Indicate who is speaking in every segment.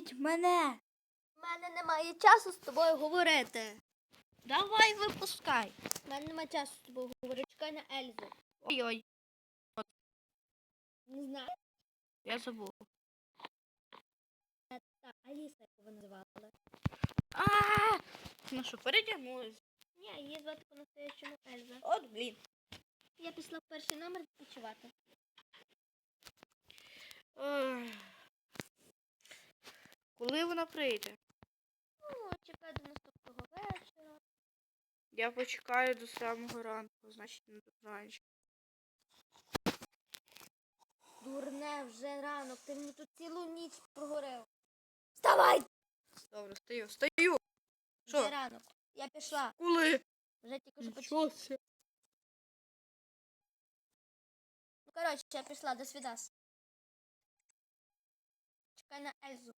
Speaker 1: Мене.
Speaker 2: У мене немає часу з тобою говорити.
Speaker 1: Давай випускай.
Speaker 2: У мене немає часу з тобою говорити. Чекай на Ельзу.
Speaker 1: Ой-ой,
Speaker 2: Не знаю.
Speaker 1: я забув.
Speaker 2: Так, Аліса, яку ви називали.
Speaker 1: А, ну що, передягнулись.
Speaker 2: Ні, її звати по-настоящему Ельза.
Speaker 1: От, блін.
Speaker 2: Я пішла в перший номер відпочивати.
Speaker 1: Ой. Коли вона прийде?
Speaker 2: Ну, чекай до наступного вечора.
Speaker 1: Я почекаю до самого ранку, значить не до.
Speaker 2: Дурне, вже ранок, ти мені тут цілу ніч прогорив. Вставай!
Speaker 1: Добре, стою, стою.
Speaker 2: Вже ранок. Я пішла.
Speaker 1: Коли?
Speaker 2: Вже тільки що почала. Ну, коротше, я пішла, до свідас. Чекай на Ельзу.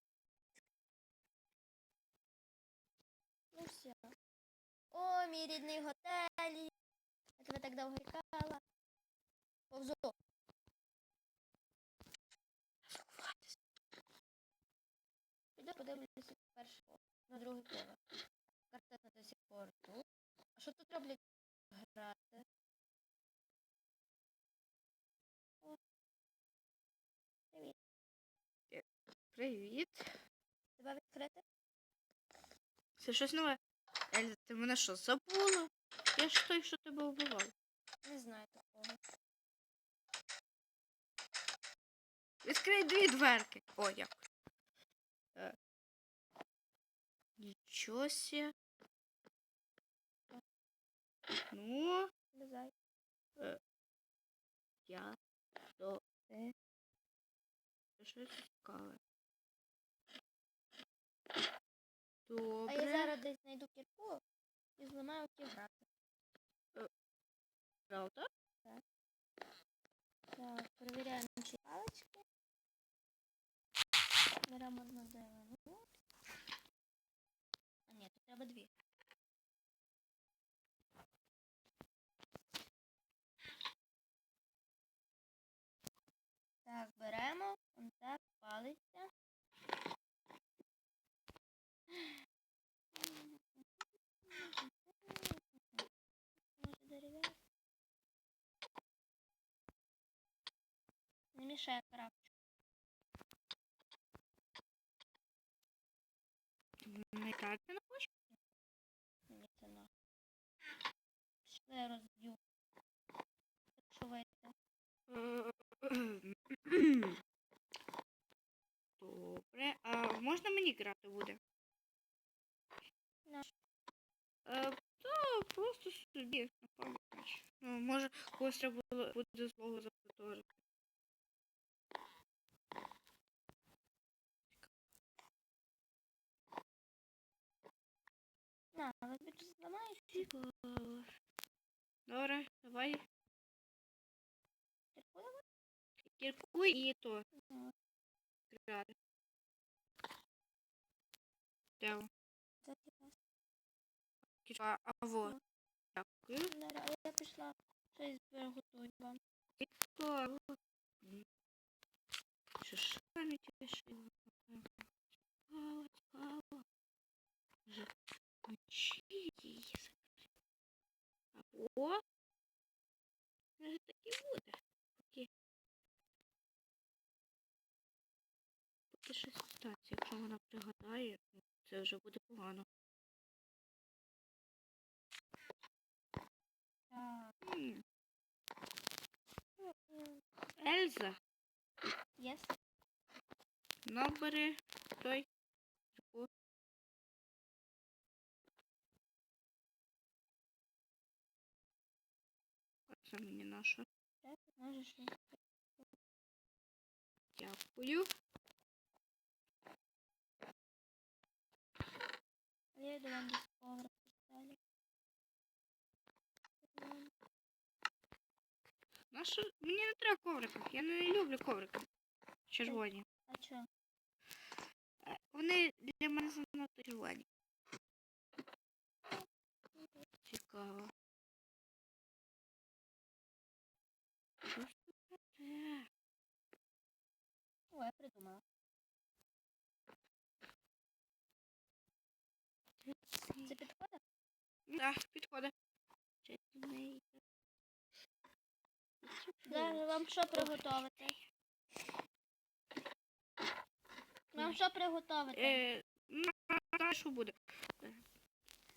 Speaker 2: Ну все. О, мій рідний готель. Я тебе так довго чекала. Повзу. Піду подивлюся перше на другий поверх. Картина до сих пор тут. А що тут роблять грати? О. Привіт.
Speaker 1: Привіт.
Speaker 2: Тебе відкрити?
Speaker 1: Це щось нове. Ельза, ти мене що, забула? Я ж той, що тебе вбивав.
Speaker 2: Не знаю такого.
Speaker 1: Відкрий дві дверки. О, дякую. Е. Нічого сє. Ну,
Speaker 2: Влізай.
Speaker 1: я до те. Це щось цікаве.
Speaker 2: А я зараз десь знайду кірку зламаю ті грати.
Speaker 1: Правда?
Speaker 2: Так, перевіряємо ці палички. Беремо одну деревину. А ні, тут треба дві. Так, беремо, он так, палиця. Може дерев'яна? Мішає крафчу.
Speaker 1: Не карти не хочеш?
Speaker 2: Мені це на. Пішли я розб'ю. Якщо.
Speaker 1: Добре. А можна мені грати буде?
Speaker 2: На.
Speaker 1: Е, та просто собі. Ну, може, когось треба було- буде злого запроторити.
Speaker 2: На, ви більше зламаєш?
Speaker 1: Добре, давай. Кіркуй і то грати.
Speaker 2: Це.
Speaker 1: Кірка, а во. Дякую.
Speaker 2: А я пішла щось приготую вам.
Speaker 1: Цікаво. Що ж пам'яті лишило? Її? Або... Може, так і буде. Поки... Поки щось статься. Якщо вона пригадає, ну, це вже буде погано. Ельза,
Speaker 2: Єс.
Speaker 1: набери той. Це мені наша.
Speaker 2: Так, можеш. і-
Speaker 1: Дякую.
Speaker 2: А я йду вам десь поверх далі.
Speaker 1: Наша... Мені не треба коврика. Я не люблю коврики. Червоні.
Speaker 2: А чо?
Speaker 1: Е, Вони для мене занадто червоні. Цікаво. Що ж це таке?
Speaker 2: О, я придумала. Це підходить?
Speaker 1: Так, підходить.
Speaker 2: Зараз вам що приготувати? Вам що приготувати?
Speaker 1: Е, ну, що буде?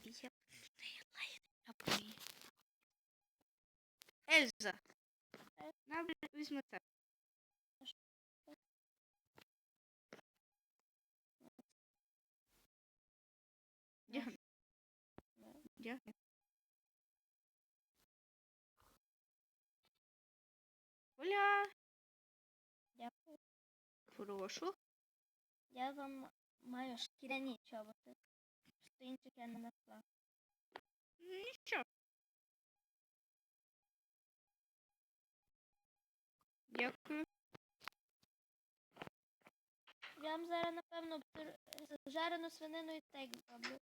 Speaker 1: Я Ельза. На, візьми це. Дягни. Оля,
Speaker 2: Дякую.
Speaker 1: прошу.
Speaker 2: Я вам маю шкіряні чоботи. Що інших я не знайшла.
Speaker 1: Нічого. Дякую.
Speaker 2: Я вам зараз, напевно, жарену свинину і стейк зроблю.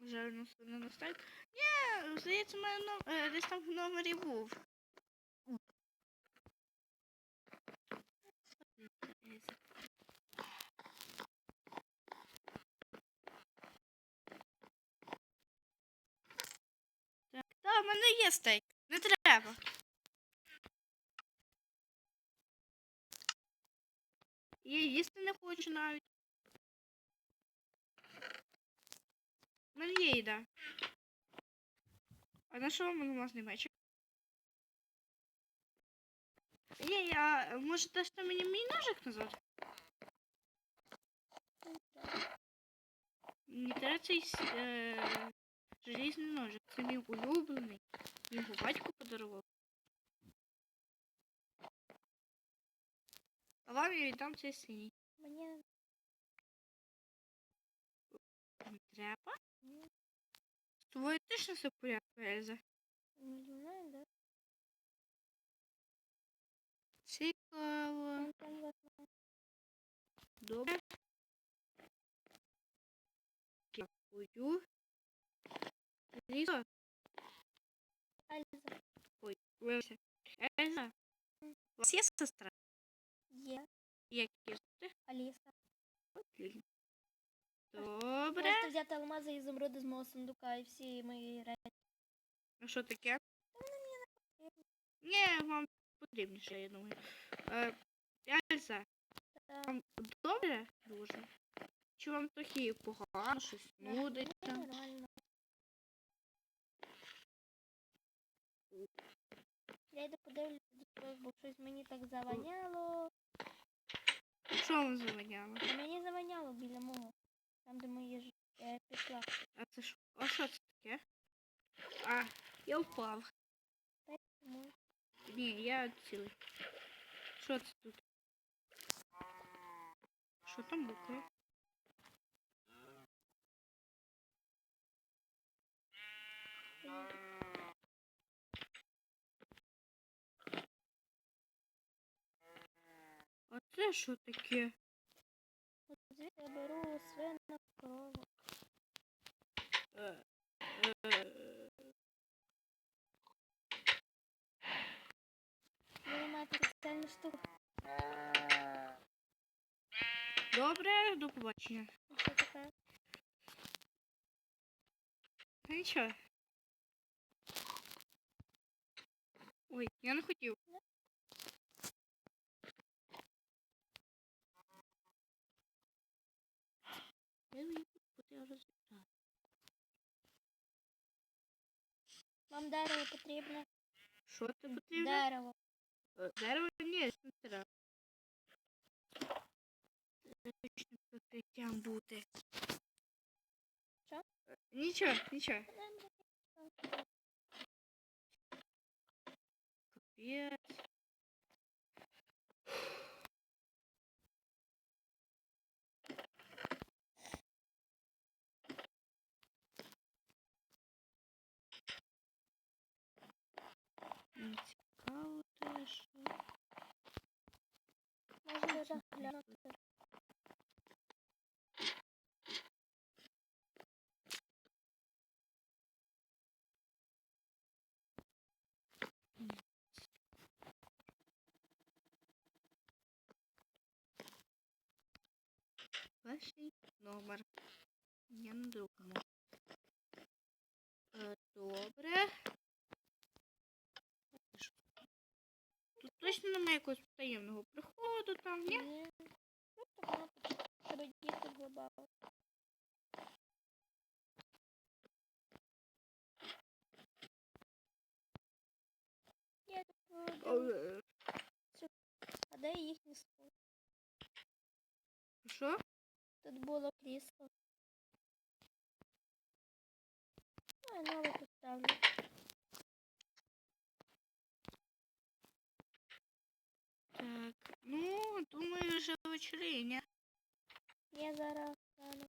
Speaker 1: Жарену свинину стейк. Ні, здається, мене но- е, десь там в номері був. Так, та, в мене є стейк. Не треба. Я їсти не хочу навіть. Мене є їда. А на що вам алмазний мечик? Є, я може дасте мені мій ножик назад? Мені треба цей с- е, желізний ножик. Це мій улюблений. Його батько подарував. А вам я віддам цей синій.
Speaker 2: Мені
Speaker 1: Не треба? Тобою точно все в порядку, Ельза?
Speaker 2: не знаю, да?
Speaker 1: Цікаво. Добре. Дякую. Лізо,
Speaker 2: Альза.
Speaker 1: ой, вибачте. Ельза, у вас є сестра?
Speaker 2: Є.
Speaker 1: Як її звати?
Speaker 2: Аліса.
Speaker 1: Отлично. Добре.
Speaker 2: Можете взяти алмази і ізумруди з мого сундука і всі мої речі.
Speaker 1: А що таке? Ні, вам потрібніше, я думаю. Е, Ельза,
Speaker 2: Та,
Speaker 1: вам добре дуже? Чи вам трохи погано, щось нудиться?
Speaker 2: Нормально. Я йду подивлюся бо щось мені так заваняло.
Speaker 1: Що вам завоняло?
Speaker 2: А мені заваняло біля мого. Там, де мої е, пішла.
Speaker 1: А це що? А що це таке? А, я впав. Ні, я цілий. Що це тут? Що там букви? А це що таке?
Speaker 2: от звідси я беру свинок, корову.
Speaker 1: Е, е,
Speaker 2: Ви маєте спеціальну штуку.
Speaker 1: Добре, до побачення.
Speaker 2: І що таке?
Speaker 1: Та нічого. Ой, я не хотів. Я її буде розібрати.
Speaker 2: Вам дерево потрібно?
Speaker 1: Що це потрібно?
Speaker 2: Дерево.
Speaker 1: Е, Дерево ні, не треба. Точно прикриттям бути.
Speaker 2: Що?
Speaker 1: Е, Нічого, нічого. Капець.
Speaker 2: Можна заглянути.
Speaker 1: Перший номер. Я на другому. Е, Добре. Тут точно немає якогось таємного приходу там, ні?
Speaker 2: Ні. Ну, так діти глобал. А де їхній стол?
Speaker 1: Що?
Speaker 2: Тут було крісло. Ну, і нове тут Так, ну, думаю, вже вечеріння. Я зараз стану.